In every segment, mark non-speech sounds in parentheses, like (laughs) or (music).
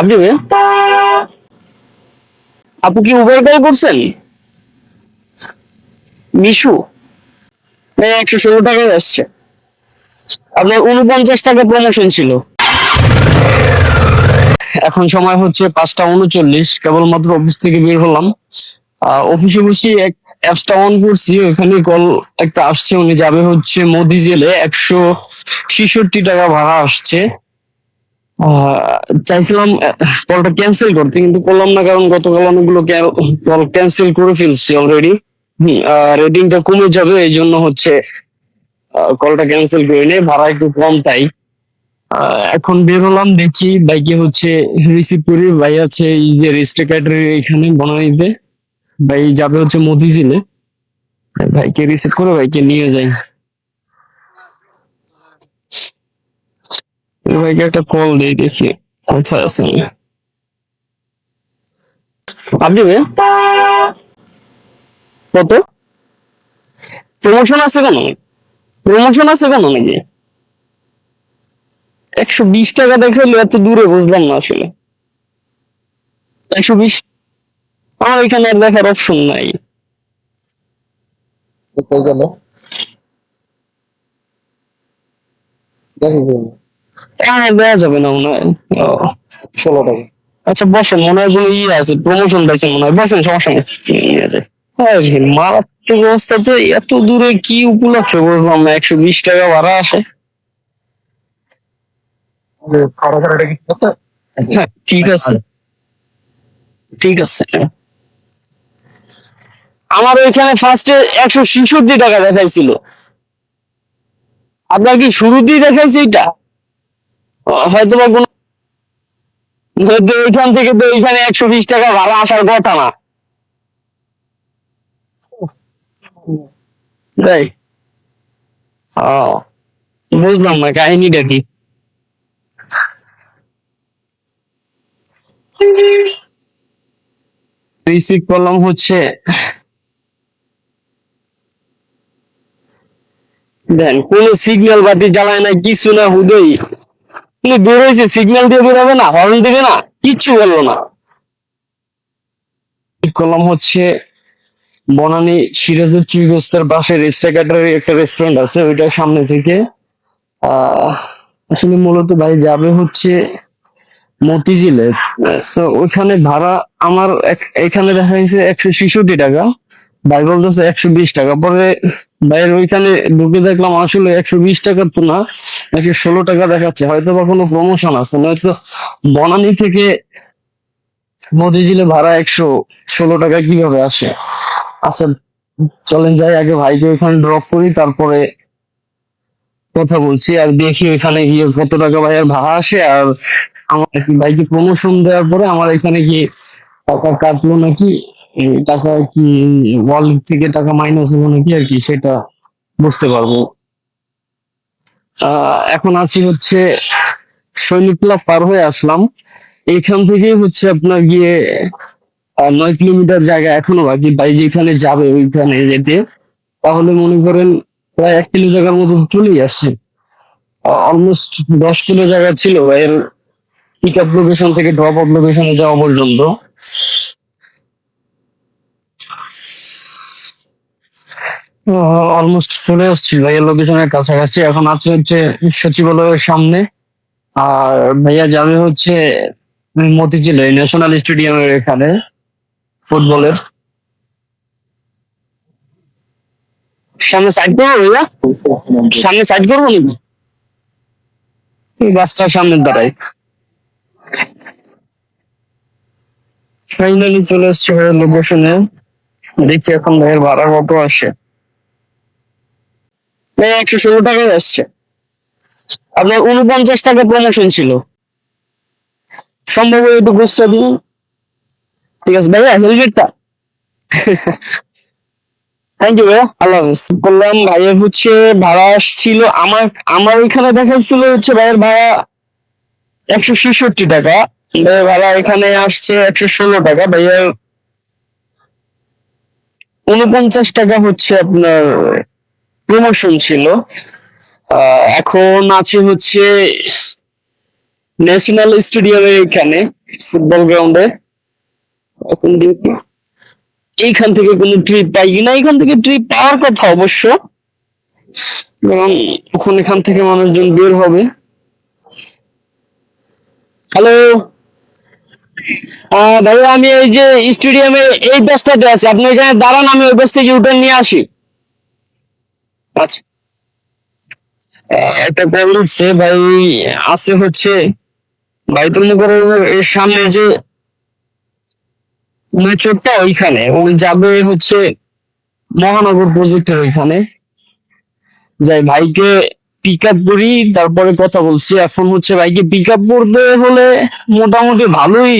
আপনি আপু কি উবার কল করছেন? মিশু? ভাই একশো ষোলো টাকায় আসছে। আপনার উনপঞ্চাশ টাকা প্রমোশন ছিল। এখন সময় হচ্ছে পাঁচটা উনচল্লিশ, কেবলমাত্র অফিস থেকে বের হলাম। অফিসে বসে এক অ্যাপসটা অন করছি ওখানে কল একটা আসছে, উনি যাবে হচ্ছে মোদি জেলে একশো ছেষট্টি টাকা ভাড়া আসছে। চাইছিলাম কলটা ক্যান্সেল করতে, কিন্তু করলাম না, কারণ গতকাল অনেকগুলো কল ক্যান্সেল করে ফেলছি অলরেডি রেটিংটা কমে যাবে, এই জন্য হচ্ছে কলটা ক্যান্সেল করে নে ভাড়া একটু কম তাই। এখন বের হলাম, দেখি বাইকে হচ্ছে রিসিভ করি। ভাই আছে এই যে রেজিস্ট্রেকারের এখানে বনানীতে। ভাই যাবে হচ্ছে মতিঝিলে। ভাইকে রিসিভ করে, ভাইকে নিয়ে যাই ভাইকে একটা কল দেই দেখি কোথায় আছেন আপনি ভাই কত প্রমোশন আছে কেন? প্রমোশন আছে কেন নাকি? একশো বিশ টাকা দেখাইলো এত দূরে বুঝলাম না আসলে। একশো বিশ? আমার এখানে আর দেখার অপশন নাই। দেখি এখানে দেওয়া যাবে না মনে হয়। ষোলো টাকা। আচ্ছা বসেন মনে হয় কোনো ইয়ে আছে প্রমোশন পাইছে মনে হয়। বসেন সমস্যা নেই। মারাত্মক অবস্থা তো এত দূরে কি উপলক্ষে বুঝলাম না একশো বিশ টাকা ভাড়া আসে হ্যাঁ ঠিক আছে। ঠিক আছে। আমার ওইখানে ফার্স্টে একশো ছেষট্টি টাকা দেখাইছিল। আপনার কি শুরুতেই দেখাইছে এটা? হয়তো বা কোনো ওইখান থেকে তো ওইখানে একশো বিশ টাকা ভাড়া আসার কথা না। তাই বুঝলাম না, কাহিনীটা কি? রিসিভ করলাম হচ্ছে, দেন কোন সিগন্যাল বাতি জ্বালায় না, কিছু না হুদই উনি বেরোইছে সিগন্যাল দিয়ে বেরোবে না হর্ন দিবে না, কিচ্ছু বলল না। করলাম হচ্ছে বনানী সিরাজুর চিগোস্তার পাশে রেস্টাকাটার একটা রেস্টুরেন্ট আছে ওইটার সামনে থেকে। আসলে মূলত ভাই যাবে হচ্ছে মতিঝিলে। তো ওইখানে ভাড়া আমার এখানে দেখা গেছে একশো ছেষট্টি টাকা। ভাই বলতেছে একশো বিশ টাকা। পরে ভাইয়ের ওইখানে ঢুকে দেখলাম আসলে একশো বিশ টাকা তো না, একশো ষোলো টাকা দেখাচ্ছে। হয়তো বা কোনো প্রমোশন আছে, নয়তো বনানী থেকে মতিঝিলে ভাড়া একশো ষোলো টাকা কীভাবে আসে? আচ্ছা চলেন যাই, আগে ভাইকে ওইখানে ড্রপ করি, তারপরে কথা বলছি আর দেখি ওইখানে গিয়ে কত টাকা ভাইয়ের ভাড়া আসে আর আমার ভাইকে প্রমোশন দেওয়ার পরে আমার এখানে গিয়ে টাকা কাটলো নাকি? টাকা কি ওয়ালেট থেকে টাকা মাইনাস হলো নাকি আর কি সেটা বুঝতে পারব। এখন আছি হচ্ছে সৈনিক ক্লাব পার হয়ে আসলাম। এখান থেকে হচ্ছে আপনার গিয়ে নয় কিলোমিটার জায়গা এখনও বাকি। ভাই যেখানে যাবে ওইখানে যেতে। তাহলে মনে করেন প্রায় এক কিলো জায়গার মতো চলেই আসছে। অলমোস্ট দশ কিলো জায়গা ছিল ভাইয়ের পিক আপ লোকেশন থেকে ড্রপ আপ লোকেশনে যাওয়া পর্যন্ত। অলমোস্ট চলে আসছি ভাইয়া লোকেশনের কাছাকাছি। এখন আছে হচ্ছে সচিবালয়ের সামনে। আর ভাইয়া যাবে হচ্ছে মতিঝিলে ন্যাশনাল স্টেডিয়ামের এখানে ফুটবলের সামনে সাইড করব ভাইয়া? সামনে সাইড করব নাকি? এই বাসটার সামনে দাঁড়াই। ফাইনালি চলে এসছে ভাইয়ের লোকেশনে দেখি এখন ভাইয়ের ভাড়া কত আসে। একশো ষোলো টাকায় আসছে। আপনার উনপঞ্চাশ টাকা প্রমোশন ছিল। সম্ভব একটু গোসটা দিন ঠিক আছে, ভাইয়া হেলমেটটা থ্যাংক ইউ ভাইয়া। আল্লাহ বললাম ভাইয়ের হচ্ছে ভাড়া আসছিল। আমার আমার ওইখানে দেখাচ্ছিল হচ্ছে ভাইয়ের ভাড়া একশো ছেষট্টি টাকা। ভাড়া এখানে আসছে একশো ষোলো টাকা। ভাইয়ের উনপঞ্চাশ টাকা হচ্ছে আপনার প্রমোশন ছিল। এখন আছে হচ্ছে ন্যাশনাল স্টেডিয়ামের এখানে ফুটবল গ্রাউন্ডে এখন দেখি। এইখান থেকে কোনো ট্রিপ পাই কিনা এখান থেকে ট্রিপ পাওয়ার কথা অবশ্য। কারণ এখন এখান থেকে মানুষজন বের হবে। হ্যালো ভাইয়া, আমি এই যে স্টেডিয়ামে এই ব্যস্তাতে আছি। আপনি এখানে দাঁড়ান, আমি ওই ব্যস্ত উঠে নিয়ে আসি। আচ্ছা একটা উঠছে ভাই, আছে হচ্ছে। বাইতুল মুকাররমের সামনে যে মেট্রোটা ওইখানে ওই যাবে হচ্ছে মহানগর প্রজেক্টের ওইখানে। যাই, ভাইকে পিক আপ করি, তারপরে কথা বলছি। এখন হচ্ছে ভাইকে পিক আপ করতে হলে মোটামুটি ভালোই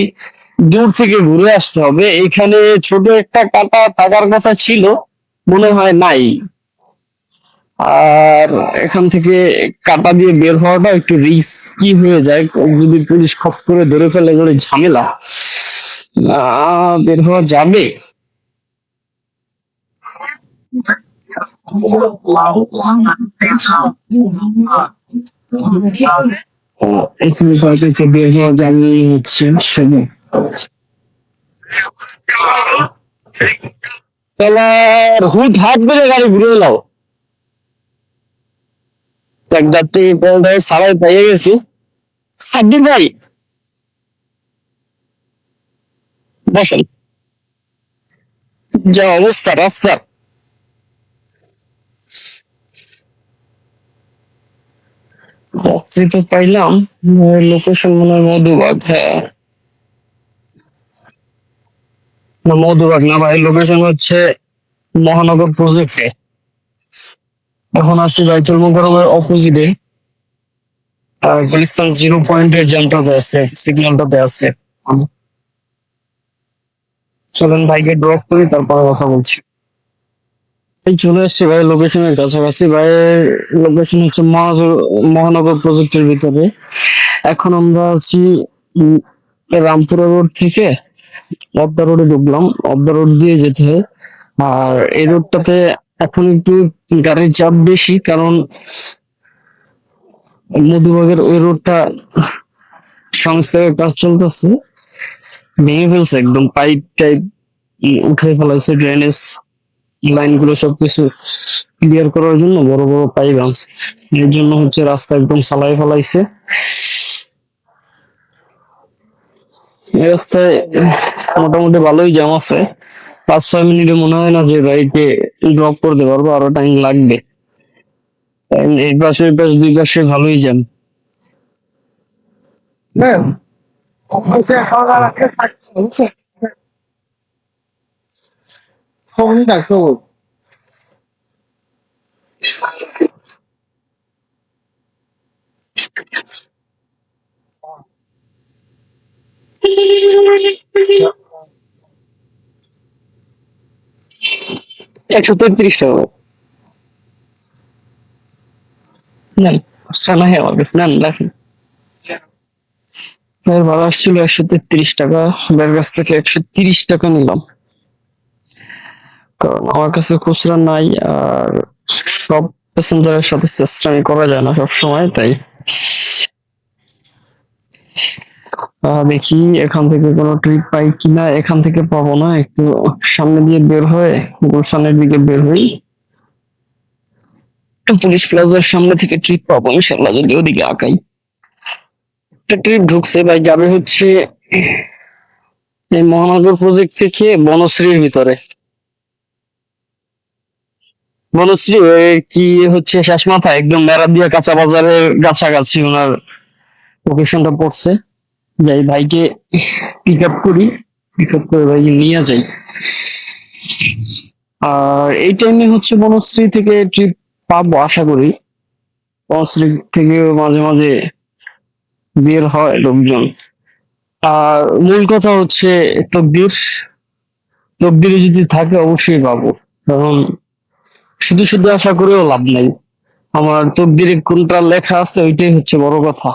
দূর থেকে ঘুরে আসতে হবে। এখানে ছোট একটা কাটা থাকার কথা ছিল, মনে হয় নাই। আর এখান থেকে কাটা দিয়ে বের হওয়াটা একটু রিস্কি হয়ে যায়। যদি পুলিশ খপ করে ধরে ফেলে গেলে ঝামেলা বের হওয়া যাবে? এখানে বের হওয়া যাবে হচ্ছে তাহলে হুট হাত বেড়ে গাড়ি ঘুরে এলাও এক যাত্রী সারাই পেয়ে গেছি। সাব্বির ভাই। বসেন। যা অবস্থা, রাস্তা। যাত্রী পাইলাম লোকেশন মনে হয় মধুবাগ হ্যাঁ। মধুবাগ না ভাই লোকেশন হচ্ছে মহানগর প্রজেক্টে এখন আসছি বাইতুল মোকারমের অপোজিটে। গুলিস্তান জিরো পয়েন্টের জ্যামটাতে আছে সিগন্যালটাতে আছে। চলেন ভাইকে ড্রপ করি, তারপরে কথা বলছি। চলে এসছি ভাই লোকেশনের কাছাকাছি। ভাইয়ের লোকেশন হচ্ছে মহানগর মহানগর প্রজেক্টের ভিতরে। এখন আমরা আছি রামপুরা রোড থেকে অবদা রোডে ঢুকলাম। অবদা রোড দিয়ে যেতে হয়। আর এই রোডটাতে এখন একটু গাড়ির চাপ বেশি, কারণ মধুবাগের ওই রোডটা সংস্কারের কাজ চলতেছে। ভেঙে ফেলছে একদম পাইপ টাইপ উঠে ফেলাইছে ড্রেনেজ লাইনগুলো সবকিছু ক্লিয়ার করার জন্য বড় বড় পাইপ আনছে। এর জন্য হচ্ছে রাস্তা একদম সালাই ফেলাইছে। এই রাস্তায় মোটামুটি ভালোই জ্যাম আছে। পাঁচ ছয় মিনিটে মনে হয় না যে বাইকে ড্রপ করতে পারব আরও টাইম লাগবে। এই পাশে ওই পাশে দুই পাশে ভালোই ফোন দেখো। (laughs) একশো তেত্রিশ টাকা। নেন সানা হ্যাঁ আমার নেন, রাখেন। ভাইয়ের ভাড়া আসছিল একশো তেত্রিশ টাকা, ভাইয়ের কাছ থেকে একশো তিরিশ টাকা নিলাম। কারণ আমার কাছে খুচরা নাই, আর সব প্যাসেঞ্জারের সাথে চেষ্টামি করা যায় না সব সময় তাই দেখি এখান থেকে কোনো ট্রিপ পাই কিনা। এখান থেকে পাবো না, একটু সামনে দিয়ে বের হয়ে গুলশানের দিকে বের হই। পুলিশ প্লাজার সামনে থেকে ট্রিপ পাবো ইনশাল্লাহ যদি ওদিকে আঁকাই একটা ট্রিপ ঢুকছে ভাই, যাবে হচ্ছে এই মহানগর প্রজেক্ট থেকে বনশ্রীর ভিতরে। বনশ্রী কি হচ্ছে, শেষ মাথা, একদম মেরাদিয়া কাঁচা বাজারের কাছাকাছি ওনার লোকেশনটা পড়ছে। যাই ভাইকে পিক আপ করি পিক আপ করে ভাইকে নিয়ে যাই। আর এই টাইমে হচ্ছে বনশ্রী থেকে ট্রিপ পাবো আশা করি। বনশ্রী থেকে মাঝে মাঝে বের হয় লোকজন। আর মূল কথা হচ্ছে তকদির। তকদিরে যদি থাকে অবশ্যই পাবো। কারণ শুধু শুধু আশা করেও লাভ নাই। আমার তকদিরে কোনটা লেখা আছে ওইটাই হচ্ছে বড় কথা।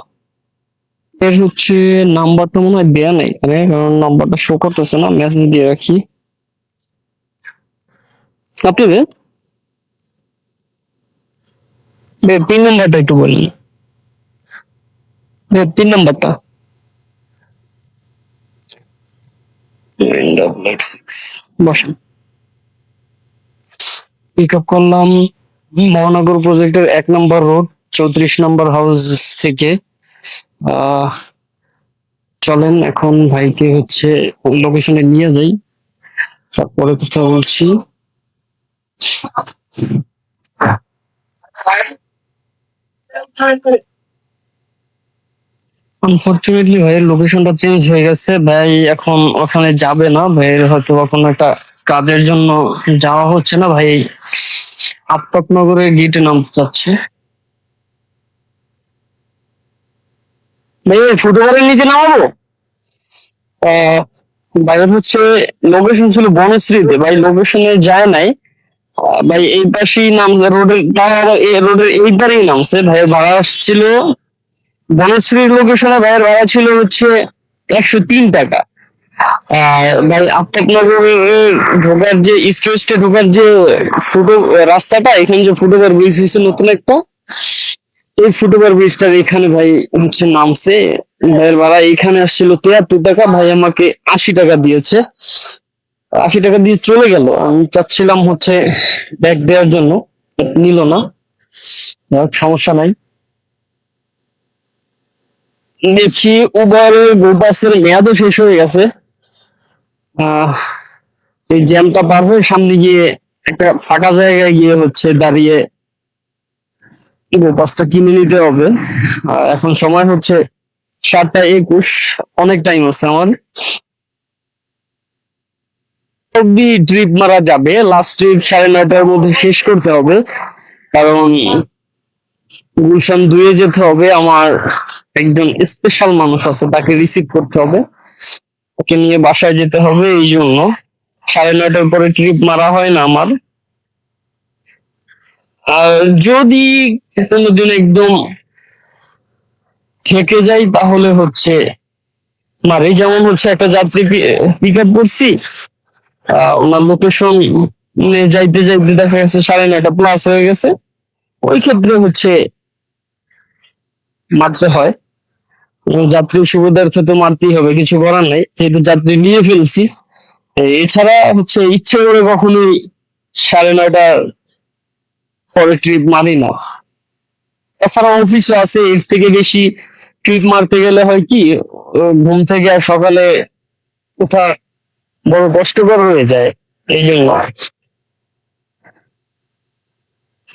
এর হচ্ছে নাম্বারটা মনে হয় দেয়া নেই এখানে কারণ নাম্বারটা শো করতেছে না মেসেজ দিয়ে রাখি। আপনি বে বে পিন নাম্বারটা একটু বলুন। তিন নাম্বারটা। বসেন। পিক আপ করলাম মহানগর প্রজেক্টের এক নম্বর রোড চৌত্রিশ নম্বর হাউস থেকে। চলেন, এখন ভাইকে হচ্ছে লোকেশনে নিয়ে যাই। তারপরে কথা বলছি। আনফরচুনেটলি ভাইয়ের লোকেশনটা চেঞ্জ হয়ে গেছে। ভাই এখন ওখানে যাবে না। ভাইয়ের হয়তো কোনো একটা কাজের জন্য যাওয়া হচ্ছে না। ভাই আত্মকনগরের গেটে নামতে চাচ্ছে। ভাই ফুটবলের নিচে নামাবো? ভাইয়ের হচ্ছে লোকেশন ছিল বনশ্রীতে। ভাই লোকেশনে যায় নাই। ভাই, এই পাশেই নাম রোডের রোডের এই ধারেই নামছে। ভাইয়ের ভাড়া আসছিল বনশ্রীর লোকেশনে ভাইয়ের ভাড়া ছিল হচ্ছে একশো তিন টাকা। ভাই, আফতাবনগরের ঢোকার যে স্টোরেজটা ঢোকার যে ফুটো, রাস্তাটা, এখানে যে ফুটওভার ব্রিজ হয়েছে নতুন একটা এই ফুটওভার ব্রিজটার এখানে ভাই হচ্ছে নামছে। ভাইয়ের ভাড়া এখানে আসছিল তিয়াত্তর টাকা ভাই আমাকে আশি টাকা দিয়েছে। আশি টাকা দিয়ে চলে গেল। আমি চাচ্ছিলাম হচ্ছে ব্যাগ দেওয়ার জন্য নিল না। সমস্যা নাই। দেখছি উবারের গোপাসের মেয়াদও শেষ হয়ে গেছে। আহ, এই জ্যামটা পার হয়ে সামনে গিয়ে একটা ফাঁকা জায়গায় গিয়ে হচ্ছে দাঁড়িয়ে গোপাসটা কিনে নিতে হবে। এখন সময় হচ্ছে সাতটা একুশ। অনেক টাইম আছে আমার। অব্দি ট্রিপ মারা যাবে। লাস্ট ট্রিপ সাড়ে নয়টার মধ্যে শেষ করতে হবে। কারণ গুলশান দুয়ে যেতে হবে। আমার একজন স্পেশাল মানুষ আছে, তাকে রিসিভ করতে হবে। ওকে নিয়ে বাসায় যেতে হবে, এই জন্য। সাড়ে নয়টার পরে ট্রিপ মারা হয় না আমার। যদি কোনোদিন একদম থেকে যাই, তাহলে হচ্ছে মারে যেমন হচ্ছে একটা যাত্রী পিক আপ করছি ওনার লোকেশন যাইতে যাইতে দেখা গেছে সাড়ে নয়টা প্লাস হয়ে গেছে। ওই ক্ষেত্রে হচ্ছে মারতে হয়। যাত্রী সুবিধার্থে তো মারতেই হবে, কিছু করার নাই। যেহেতু যাত্রী নিয়ে ফেলছি এছাড়া হচ্ছে ইচ্ছে করে কখনোই সাড়ে নয়টার পরে ট্রিপ মারি না। এছাড়া অফিসও আছে, এর থেকে বেশি ট্রিপ মারতে গেলে হয় কি ঘুম থেকে আর সকালে ওঠা বড় কষ্টকর হয়ে যায়, এই জন্য।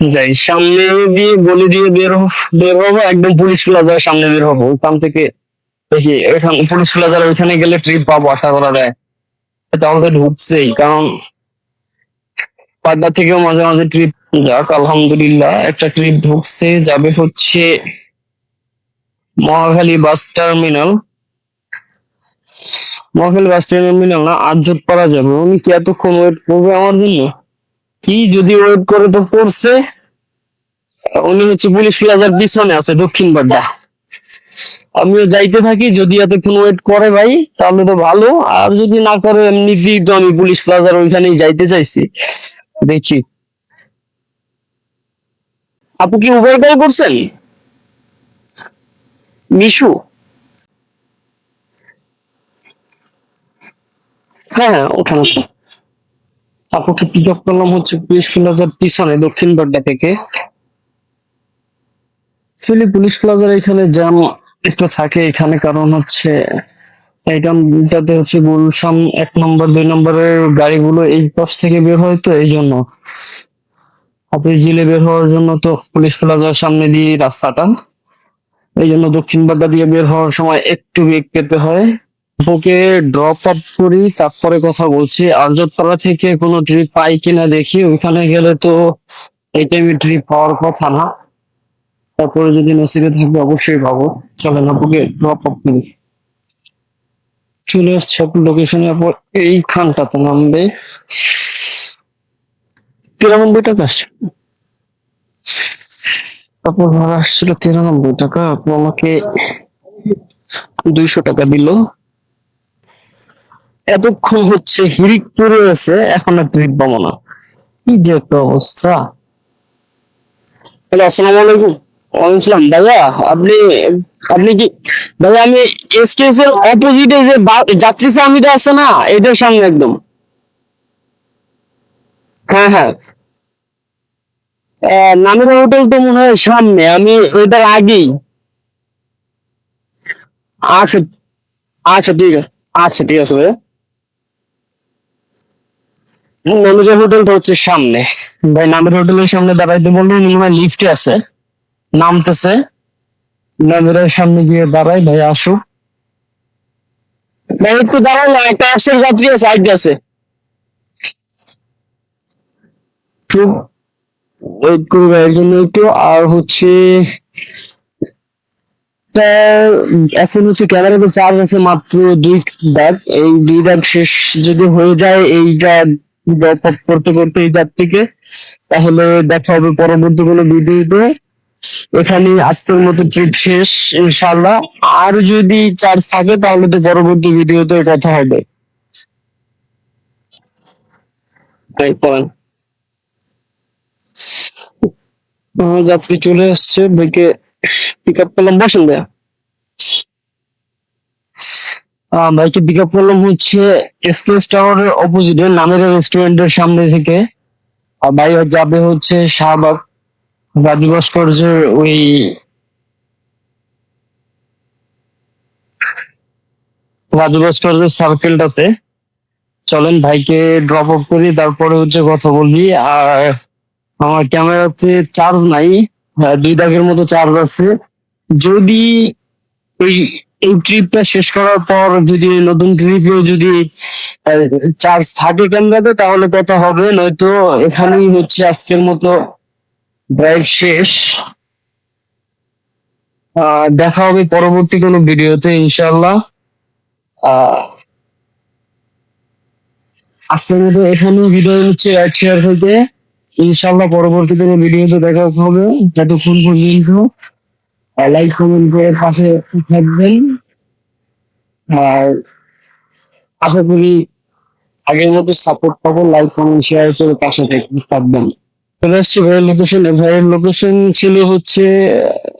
যাই, সামনে দিয়ে গলি দিয়ে বের বের হব, একদম পুলিশ প্লাজার সামনে বের হব। ওইখান থেকে দেখি ওইখান পুলিশ প্লাজার ওইখানে গেলে ট্রিপ পাবো, আশা করা যায়। তাহলে ঢুকছেই, কারণ পাটনা থেকেও মাঝে মাঝে ট্রিপ যাক, আলহামদুলিল্লাহ, একটা ট্রিপ ঢুকছে, যাবে হচ্ছে Mohakhali bus terminal. Mohakhali bus terminal না আটজত পারা যাবে। উনি কি এতক্ষণ ওয়েট করবে আমার জন্য? কি যদি ওয়েট করে তো করছে? উনি হচ্ছে পুলিশ প্লাজার পিছনে আছে, দক্ষিণ বাড্ডা। আমিও যাইতে থাকি, যদি এতক্ষণ ওয়েট করে ভাই, তাহলে তো ভালো। আর যদি না করে, এমনিতেই তো আমি পুলিশ প্লাজার ওইখানেই যাইতে চাইছি। দেখি। আপু কি উবার কল করছেন? মিশু? হ্যাঁ হ্যাঁ ওঠান ওঠান। আপুকে পিক আপ করলাম হচ্ছে পুলিশ প্লাজার পিছনে, দক্ষিণ বাড্ডা থেকে। অ্যাকচুয়ালি পুলিশ প্লাজার এখানে জ্যাম একটু থাকে, এখানে কারণ হচ্ছে এইটাতে হচ্ছে গুলশান এক নম্বর, দুই নম্বরের গাড়িগুলো এই পাশ থেকে বের হয় তো এই জন্য হাতির জিলে বের হওয়ার জন্য তো পুলিশ প্লাজার সামনে দিয়ে রাস্তাটা। এই জন্য দক্ষিণ বাড্ডা দিয়ে বের হওয়ার সময় একটু বেগ পেতে হয়। ওকে ড্রপ আপ করি, তারপরে কথা বলছি। আরজতপাড়া থেকে কোনো ট্রিপ পাই কিনা দেখি, ওইখানে গেলে তো এই টাইমে ট্রিপ পাওয়ার কথা না। তারপরে যদি নসিবে থাকবে অবশ্যই পাবো। চলেন আপুকে ড্রপ আপ করি। চলে আসছে আপু লোকেশনে আপু এইখানটাতে নামবে। তিরানব্বই টাকা আসছে। আপু ভাড়া আসছিল তিরানব্বই টাকা আপু আমাকে দুইশো টাকা দিল। এতক্ষণ হচ্ছে হিরিক পড়ে আছে, এখন আর ট্রিপ পাবো না। কি যে একটা অবস্থা। আসসালামু আলাইকুম। ওয়ালাইকুম দাদা, আপনি আপনি কি, দাদা, আমি এসকেএস এর অপোজিটে যে যাত্রী সামিটা আছে না এটার সামনে একদম। হ্যাঁ হ্যাঁ। নামের হোটেল তো মনে হয় সামনে, আমি ওইটার আগেই। আচ্ছা আচ্ছা ঠিক আছে আচ্ছা ঠিক আছে ভাইয়া। নামের হোটেলটা হচ্ছে সামনে। ভাই নামের হোটেলের সামনে দাঁড়াইতে বলল মনে হয় লিফটে আছে। নামতেছে। নামের সামনে গিয়ে দাঁড়াই, ভাই, আসো। ভাই, একটু দাঁড়াও না, একটা আসের যাত্রী আছে, আইড আছে। খুব ওয়েট করব ভাইয়ের জন্য একটু। আর হচ্ছে এখন হচ্ছে ক্যামেরাতে চার্জ আছে মাত্র দুই দাগ এই দুই দাগ শেষ যদি হয়ে যায় এইটা ব্যাক আপ করতে করতে এই দাগ থেকে, তাহলে দেখা হবে পরবর্তী কোনো ভিডিওতে। এখানে আজকের মতো ট্রিপ শেষ ইনশাল্লাহ আর যদি চার্জ থাকে, তাহলে তো পরবর্তী ভিডিওতে কথা হবে। যাত্রী চলে আসছে, ভাইকে পিক আপ করলাম, বসেন ভাইয়া। ভাইকে পিক আপ করলাম হচ্ছে এক্সপ্রেস টাওয়ারের অপোজিটে নামের রেস্টুরেন্টের সামনে থেকে। আর ভাই যাবে হচ্ছে শাহবাগ রাজু ভাস্কর্যের ওই রাজু ভাস্কর্যের সার্কেলটাতে চলেন ভাইকে ড্রপ অফ করি, তারপরে হচ্ছে কথা বলি, আর আমার ক্যামেরাতে চার্জ নাই আহ, দুই দাগের মতো চার্জ আছে। যদি এই এই ট্রিপটা শেষ করার পর যদি নতুন ট্রিপে যদি চার্জ থাকে ক্যামেরাতে তাহলে কথা হবে। নয়তো এখানেই হচ্ছে আজকের মতো ড্রাইভ শেষ। দেখা হবে পরবর্তী কোনো ভিডিওতে ইনশাল্লাহ আজকের মতো এখানে ভিডিও হচ্ছে রাইট শেয়ার থেকে ইনশাল্লাহ পরবর্তী কোনো ভিডিওতে দেখা হবে। যতক্ষণ পর্যন্ত লাইক কমেন্ট করে পাশে থাকবেন। আর আশা করি আগের মতো সাপোর্ট পাবো লাইক কমেন্ট শেয়ার করে পাশে থাকবেন। চলে আসছি ভাইয়ের লোকেশন ভাইয়ের লোকেশন ছিল হচ্ছে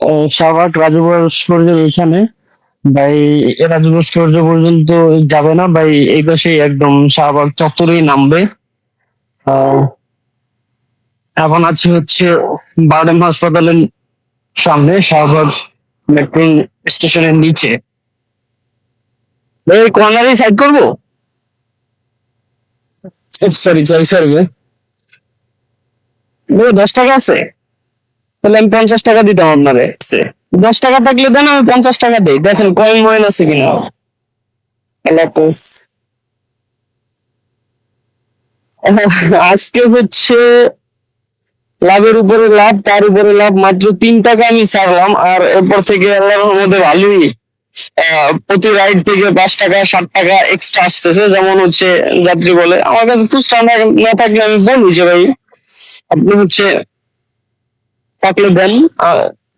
আহ, শাহবাগ রাজু ভাস্কর্যের এখানে। ভাই এ রাজু ভাস্কর্য পর্যন্ত যাবে না। ভাই এই পাশে একদম শাহবাগ চত্বরেই নামবে। আহ, এখন আছে হচ্ছে বারডেম হাসপাতালের সামনে, শাহবাগ মেট্রো স্টেশনের নিচে। ভাই কর্নারে সাইড করব? সরি সরি সরি দশ টাকা আছে? তাহলে আমি পঞ্চাশ টাকা দিতাম আপনারে। দশ টাকা থাকলে দেন, আমি পঞ্চাশ টাকা দিই। দেখেন, কয়েন ময়েন আছে কিনা? আজকে হচ্ছে লাভের উপরে লাভ, তার উপরে লাভ, মাত্র তিন টাকা আমি ছাড়লাম, আর এরপর থেকে আল্লাহর রহমতে ভালোই প্রতি রাইড থেকে পাঁচ টাকা ষাট টাকা এক্সট্রা আসতেছে, যেমন হচ্ছে যাত্রী বলে। আমার কাছে খুচরা না থাকলে আমি বলি যে ভাই, আপনি হচ্ছে থাকলে দেন।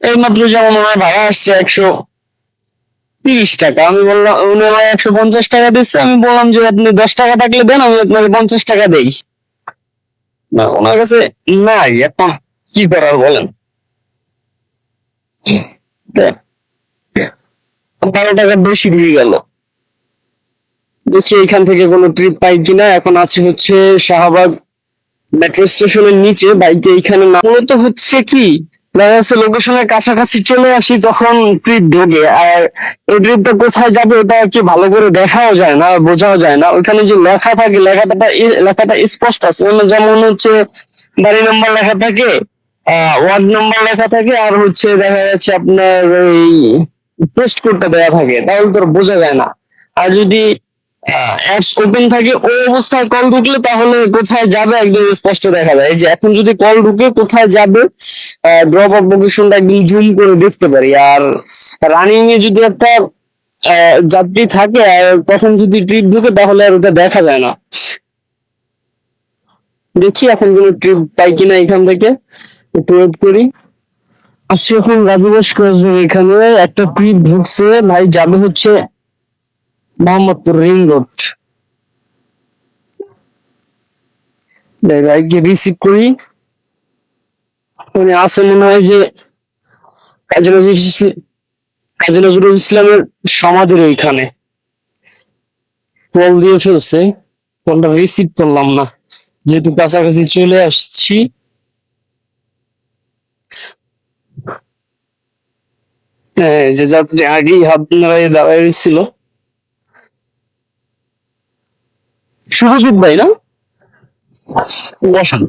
এই মাত্র যেমন আমার ভাড়া আসছে একশো তিরিশ টাকা, আমি বললাম, উনি আমার একশো পঞ্চাশ টাকা দিচ্ছে, আমি বললাম যে আপনি দশ টাকা থাকলে দেন, আমি আপনাকে পঞ্চাশ টাকা দেই। না, ওনার কাছে না এখন কি করার বলেন? বারো টাকা বেশি দিয়ে গেল। দেখি এখান থেকে কোনো ট্রিপ পাই কিনা। এখন আছে হচ্ছে শাহবাগ মেট্রো স্টেশনের নিচে। বাইকে এইখানে না তো হচ্ছে কি? যাচ্ছে লোকেশনের কাছাকাছি চলে আসি তখন ট্রিপ ঢোকে। আর এই ট্রিপটা কোথায় যাবে ওটা কি ভালো করে দেখাও যায় না, বোঝাও যায় না। ওইখানে যে লেখা থাকে লেখাটা লেখাটা স্পষ্ট আছে। মানে যেমন হচ্ছে বাড়ি নাম্বার লেখা থাকে ওয়ার্ড নাম্বার লেখা থাকে, আর হচ্ছে দেখা যাচ্ছে আপনার এই পোস্ট করতে দেওয়া থাকে। তাহলে তো আর বোঝা যায় না। আর যদি অ্যাপস ওপেন থাকে, ও অবস্থায় কল ঢুকলে তাহলে কোথায় যাবে একদম স্পষ্ট দেখা যায় যে এখন যদি কল ঢুকে কোথায় যাবে ড্রপ অফ লোকেশনটা একদম জুম করে দেখতে পারি। আর রানিং এ যদি একটা যাত্রী থাকে, আর তখন যদি ট্রিপ ঢুকে তাহলে আর ওটা দেখা যায় না। দেখি এখন কোনো ট্রিপ পাই কিনা এখান থেকে, একটু ওয়েট করি। আজকে এখন রাজুবাস এখানে, একটা ট্রিপ ঢুকছে, ভাই যাবে হচ্ছে মোহাম্মদপুর রিং রোড। ভাইকে রিসিভ করি। উনি আসে মনে হয় যে কাজী নজরুল ইসলাম নজরুল ইসলামের সমাধির ওইখানে। কল দিয়ে ফেলছে কলটা রিসিভ করলাম না। যেহেতু কাছাকাছি চলে আসছি। যে যাত্রী আগেই হাত নাড়াই দাঁড়ায় ছিল। সুরজিৎ ভাই, না? বসান।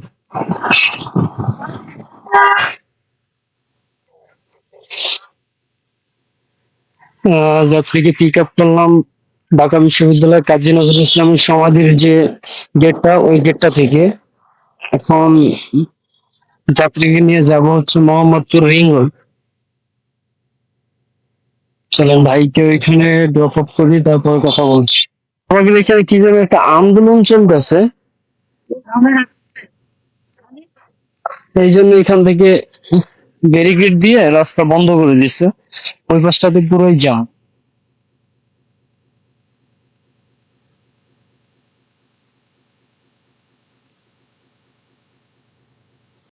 পিক আপ করলাম ঢাকা বিশ্ববিদ্যালয় কাজী নজরুল ইসলামের সমাধির যে গেটটা ওই গেটটা থেকে। এখন যাত্রীকে নিয়ে যাব হচ্ছে মোহাম্মদপুর রিং রোড। চলেন ভাইকে ওইখানে ড্রপ আপ করি, তারপর কথা বলছি। আমাদের এখানে কি যেন একটা আন্দোলন চলতেছে। এই জন্য এখান থেকে ব্যারিকেড দিয়ে রাস্তা বন্ধ করে দিচ্ছে ওই পাশটাতে পুরোই জাম